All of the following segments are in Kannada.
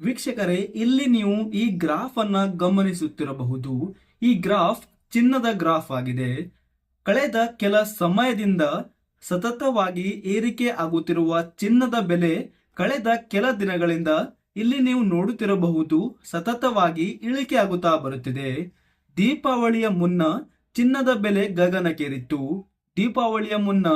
ವೀಕ್ಷಕರೇ, ಇಲ್ಲಿ ನೀವು ಈ ಗ್ರಾಫ್ ಅನ್ನ ಗಮನಿಸುತ್ತಿರಬಹುದು. ಈ ಗ್ರಾಫ್ ಚಿನ್ನದ ಗ್ರಾಫ್ ಆಗಿದೆ. ಕಳೆದ ಕೆಲ ಸಮಯದಿಂದ ಸತತವಾಗಿ ಏರಿಕೆ ಆಗುತ್ತಿರುವ ಚಿನ್ನದ ಬೆಲೆ ಕಳೆದ ಕೆಲ ದಿನಗಳಿಂದ ಇಲ್ಲಿ ನೀವು ನೋಡುತ್ತಿರಬಹುದು, ಸತತವಾಗಿ ಇಳಿಕೆ ಆಗುತ್ತಾ ಬರುತ್ತಿದೆ. ದೀಪಾವಳಿಯ ಮುನ್ನ ಚಿನ್ನದ ಬೆಲೆ ಗಗನಕ್ಕೇರಿತ್ತು. ದೀಪಾವಳಿಯ ಮುನ್ನ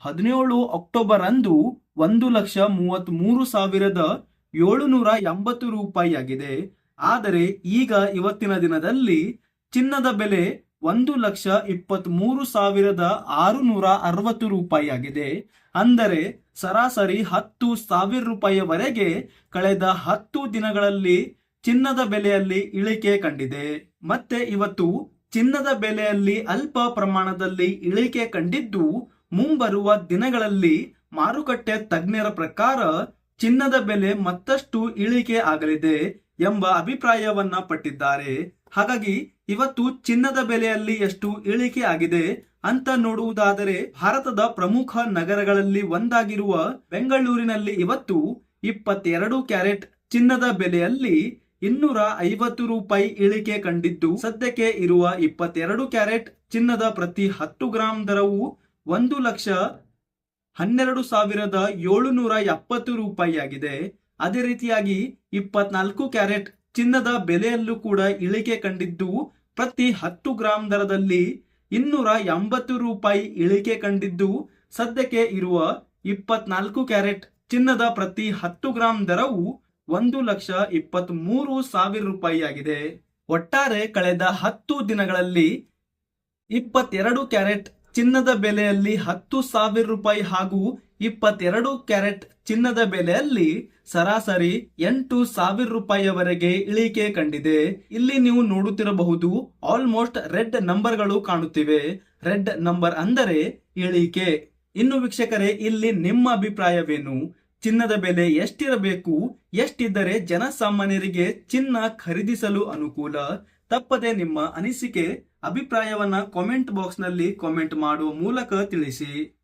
ಹದಿನೇಳು ಅಕ್ಟೋಬರ್ ಅಂದು ಒಂದು ಲಕ್ಷ ಮೂವತ್ತ್ ಮೂರು ಸಾವಿರದ ಏಳುನೂರ ಎಂಬತ್ತು ರೂಪಾಯಿ ಆಗಿದೆ ಆದರೆ ಈಗ ಇವತ್ತಿನ ದಿನದಲ್ಲಿ ಚಿನ್ನದ ಬೆಲೆ ಒಂದು ಲಕ್ಷ ಇಪ್ಪತ್ತ್ ಮೂರು ಸಾವಿರದ ಆರುನೂರ ಅರವತ್ತು ರೂಪಾಯಿ ಆಗಿದೆ ಅಂದರೆ ಸರಾಸರಿ ಹತ್ತು ಸಾವಿರ ರೂಪಾಯಿವರೆಗೆ ಕಳೆದ ಹತ್ತು ದಿನಗಳಲ್ಲಿ ಚಿನ್ನದ ಬೆಲೆಯಲ್ಲಿ ಇಳಿಕೆ ಕಂಡಿದೆ. ಮತ್ತೆ ಇವತ್ತು ಚಿನ್ನದ ಬೆಲೆಯಲ್ಲಿ ಅಲ್ಪ ಪ್ರಮಾಣದಲ್ಲಿ ಇಳಿಕೆ ಕಂಡಿದ್ದು ಮುಂಬರುವ ದಿನಗಳಲ್ಲಿ ಮಾರುಕಟ್ಟೆ ತಜ್ಞರ ಪ್ರಕಾರ ಚಿನ್ನದ ಬೆಲೆ ಮತ್ತಷ್ಟು ಇಳಿಕೆ ಆಗಲಿದೆ ಎಂಬ ಅಭಿಪ್ರಾಯವನ್ನ ಪಟ್ಟಿದ್ದಾರೆ. ಹಾಗಾಗಿ ಇವತ್ತು ಚಿನ್ನದ ಬೆಲೆಯಲ್ಲಿ ಎಷ್ಟು ಇಳಿಕೆ ಆಗಿದೆ ಅಂತ ನೋಡುವುದಾದರೆ ಭಾರತದ ಪ್ರಮುಖ ನಗರಗಳಲ್ಲಿ ಒಂದಾಗಿರುವ ಬೆಂಗಳೂರಿನಲ್ಲಿ ಇವತ್ತು ಇಪ್ಪತ್ತೆರಡು ಕ್ಯಾರೆಟ್ ಚಿನ್ನದ ಬೆಲೆಯಲ್ಲಿ ಇನ್ನೂರ ಐವತ್ತು ರೂಪಾಯಿ ಇಳಿಕೆ ಕಂಡಿದ್ದು, ಸದ್ಯಕ್ಕೆ ಇರುವ ಇಪ್ಪತ್ತೆರಡು ಕ್ಯಾರೆಟ್ ಚಿನ್ನದ ಪ್ರತಿ ಹತ್ತು ಗ್ರಾಂ ದರವು ಒಂದು ಲಕ್ಷ ಹನ್ನೆರಡು ಸಾವಿರದ ಏಳುನೂರ ಎಪ್ಪತ್ತು ರೂಪಾಯಿ ಆಗಿದೆ ಅದೇ ರೀತಿಯಾಗಿ ಇಪ್ಪತ್ನಾಲ್ಕು ಕ್ಯಾರೆಟ್ ಚಿನ್ನದ ಬೆಲೆಯಲ್ಲೂ ಕೂಡ ಇಳಿಕೆ ಕಂಡಿದ್ದು, ಪ್ರತಿ ಹತ್ತು ಗ್ರಾಂ ದರದಲ್ಲಿ ಇನ್ನೂರ ಎಂಬತ್ತು ರೂಪಾಯಿ ಇಳಿಕೆ ಕಂಡಿದ್ದು, ಸದ್ಯಕ್ಕೆ ಇರುವ ಇಪ್ಪತ್ನಾಲ್ಕು ಕ್ಯಾರೆಟ್ ಚಿನ್ನದ ಪ್ರತಿ ಹತ್ತು ಗ್ರಾಂ ದರವು ಒಂದು ಲಕ್ಷ ಇಪ್ಪತ್ತ್ ಮೂರು ಸಾವಿರ ರೂಪಾಯಿ ಆಗಿದೆ ಒಟ್ಟಾರೆ ಕಳೆದ ಹತ್ತು ದಿನಗಳಲ್ಲಿ ಇಪ್ಪತ್ತೆರಡು ಕ್ಯಾರೆಟ್ ಚಿನ್ನದ ಬೆಲೆಯಲ್ಲಿ ಹತ್ತು ಸಾವಿರ ರೂಪಾಯಿ ಹಾಗೂ ಇಪ್ಪತ್ತೆರಡು ಕ್ಯಾರೆಟ್ ಚಿನ್ನದ ಬೆಲೆಯಲ್ಲಿ ಸರಾಸರಿ ಎಂಟು ಸಾವಿರ ರೂಪಾಯಿಯವರೆಗೆ ಇಳಿಕೆ ಕಂಡಿದೆ. ಇಲ್ಲಿ ನೀವು ನೋಡುತ್ತಿರಬಹುದು ಆಲ್ಮೋಸ್ಟ್ ರೆಡ್ ನಂಬರ್ಗಳು ಕಾಣುತ್ತಿವೆ. ರೆಡ್ ನಂಬರ್ ಅಂದರೆ ಇಳಿಕೆ. ಇನ್ನು ವೀಕ್ಷಕರೇ, ಇಲ್ಲಿ ನಿಮ್ಮ ಅಭಿಪ್ರಾಯವೇನು? ಚಿನ್ನದ ಬೆಲೆ ಎಷ್ಟಿರಬೇಕು, ಎಷ್ಟಿದ್ದರೆ ಜನಸಾಮಾನ್ಯರಿಗೆ ಚಿನ್ನ ಖರೀದಿಸಲು ಅನುಕೂಲ? ತಪ್ಪದೆ ನಿಮ್ಮ ಅನಿಸಿಕೆ, ಅಭಿಪ್ರಾಯವನ್ನ ಕಾಮೆಂಟ್ ಬಾಕ್ಸ್ನಲ್ಲಿ ಕಾಮೆಂಟ್ ಮಾಡುವ ಮೂಲಕ ತಿಳಿಸಿ.